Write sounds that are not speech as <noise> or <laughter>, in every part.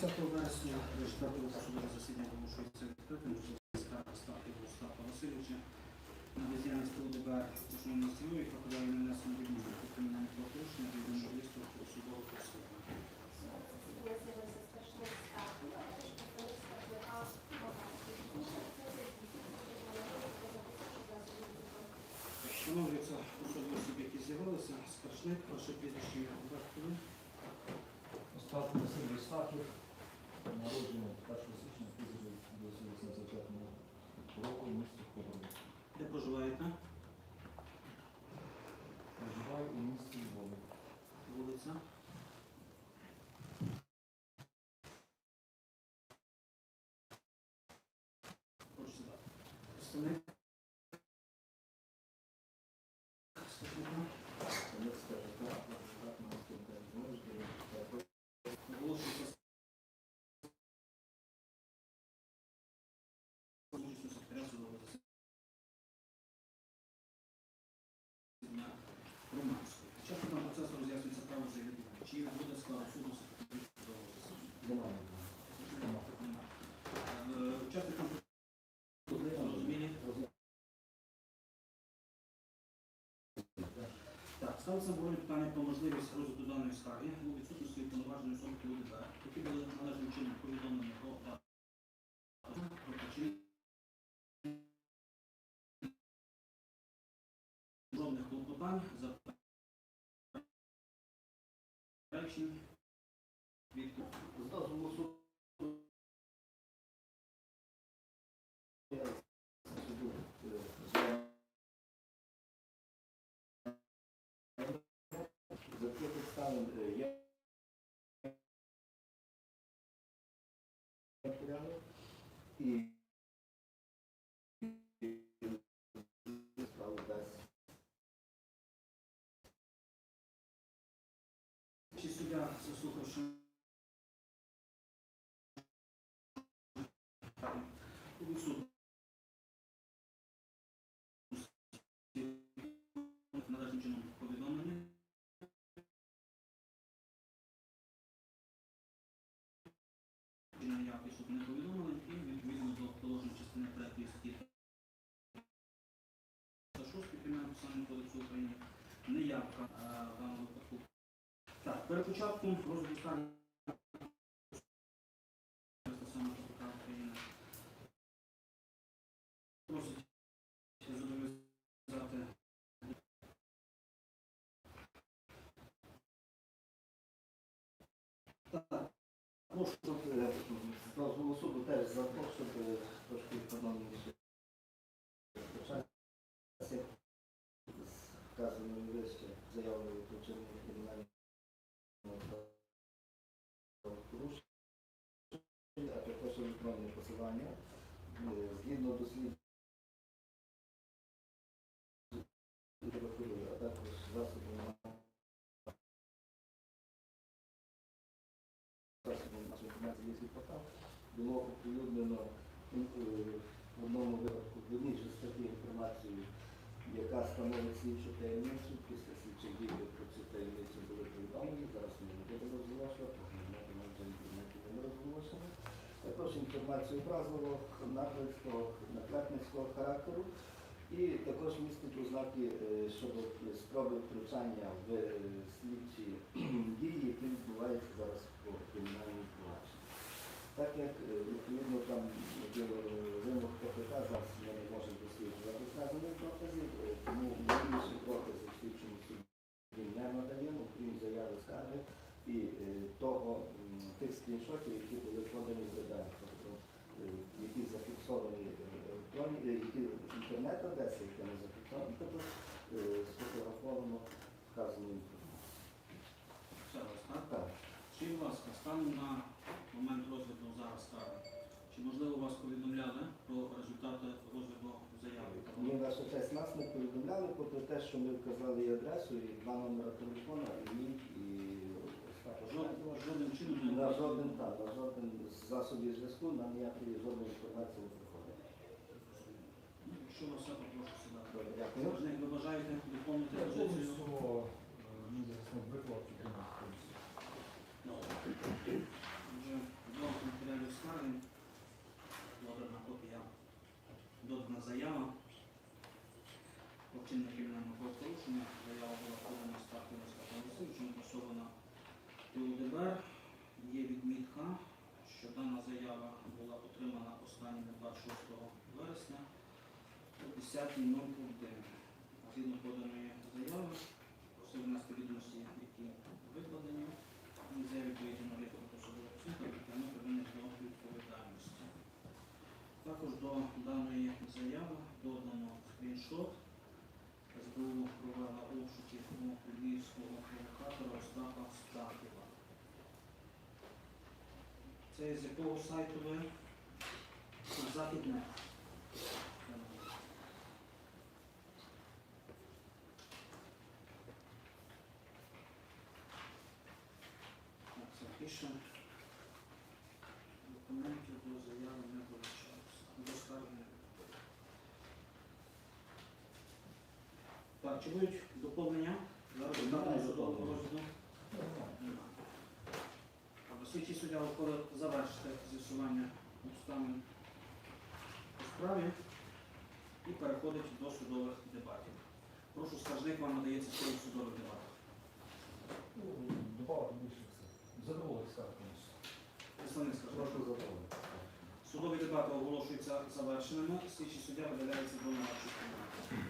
20 вересня четвертого судове засідання оголошується відкритим. Скарга ставки Остапа Васильовича на бездіяльність УДБР Пушного Настрою, яка подала на внесення відмови про кримінальне правопорушення від журналістів судового розслідування. Встановлюються особи осіб, які з'явилися. Скаржник, ваше прізвище. Остап Василь Висахів, народжений 1 січня 1985 року в місті Ходорі. Де проживаєте? Проживаю у місті Львові. Вулиця. Чи буде склад суду Учасникам? Так, ставиться обговорення питання про можливість розгляду даної скарги. У відсутності уповноваженої особи які були належним чином повідомлені про заперечень, від З дозволу суду. За цих обставин е, я матеріали. І Чином повідомлені. Чи наявки не повідомили і відповідно до положень частини 3 статті 6 Кримінального кодексу України неявка е, в даному випадку так, перед початком розгляду просить зобов'язати так, прошу е, з дозволу теж за те, щоб е, трошки економніше електронне. Е, Згідно прокурора, а також засобів масової інформації портал, було оприлюднено е, в одному випадку вірніше статті інформацію, яка становить слідчу таємницю. Після слідчих дій про цю таємницю були повідомлені. Зараз ми не будемо розголошувати, інтернеті не розголошено. Також інформацію образливого, наклепського, наклепницького характеру. І також містить ознаки е, щодо спроби втручання в е, слідчі <clears throat> дії, які відбуваються зараз по кримінальній провадженні. Так як е, відповідно там вимог КПК, зараз ми не можемо досліджувати вказаних доказів, тому інші докази в слідчому суді не надаємо, крім заяви скарги і того тих скріншотів, які були подані в РДА, тобто е, які зафіксовані е, електронні, е, які інтернет-адреси, які не зафіксовані, тобто е, сфотографовано вказану інформацію. все раз, так? Так. Чи, будь ласка, станом на момент розгляду зараз скарги, чи можливо вас повідомляли про результати розгляду заяви? Ні, ваша честь, нас не повідомляли, попри те, що ми вказали і адресу, і два номера телефона, і мій, і Остапа Жодним, чином не На жоден так, на жоден з засобів зв'язку нам ніякої жодної інформації не приходить. Ну, Якщо вас все, то прошу Добре, дякую. Ви бажаєте доповнити позицію? підтримати. Отже, До матеріалів скарги додана копія, додана заява про вчинення кримінального правопорушення. Заява була подана Стахом Остапом Васильовичем, посована ТУДБР. Є відмітка, що дана заява була отримана останнім 26 вересня о 10.09. Згідно поданої заяви, просив внести відомості, які викладені. Музей відповіді на літку посадових оцінка притягнути винних до відповідальності. Також до даної заяви додано скріншот. СБУ провела обшуки у львівського провокатора Остапа Стахіва. Це з якого сайту ви? Західне. Так, це пише. Документів до заяви не долучаються. До скарги не виходить. Так, чи будуть доповнення? Зараз доповнень. розгляду. Слідчий суддя виходить завершити з'ясування обставин у справі і переходить до судових дебатів. Прошу, скаржник вам надається слово в судових дебатах. Ну, Добавити більше все. Задоволити скарг. Представник скаржника. Прошу задоволити. Судові дебати оголошуються завершеними. Слідчий суддя видаляється до нарадчої кімнати.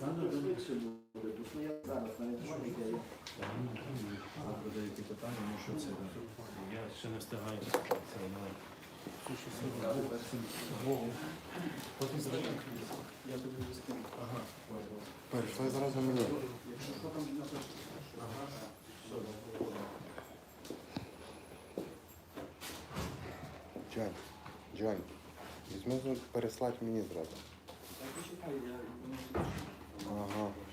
Сам швидше буде, бо я зараз на інформатиці, я Завтра деякі питання, це? Я ще не встигаю. Це давай. Потім задаю. Я тобі розкину. Ага. Перейшли зразу мені. Якщо що там на Джон, Джон, візьми переслати мені зразу. Так, почекай, я 啊哈。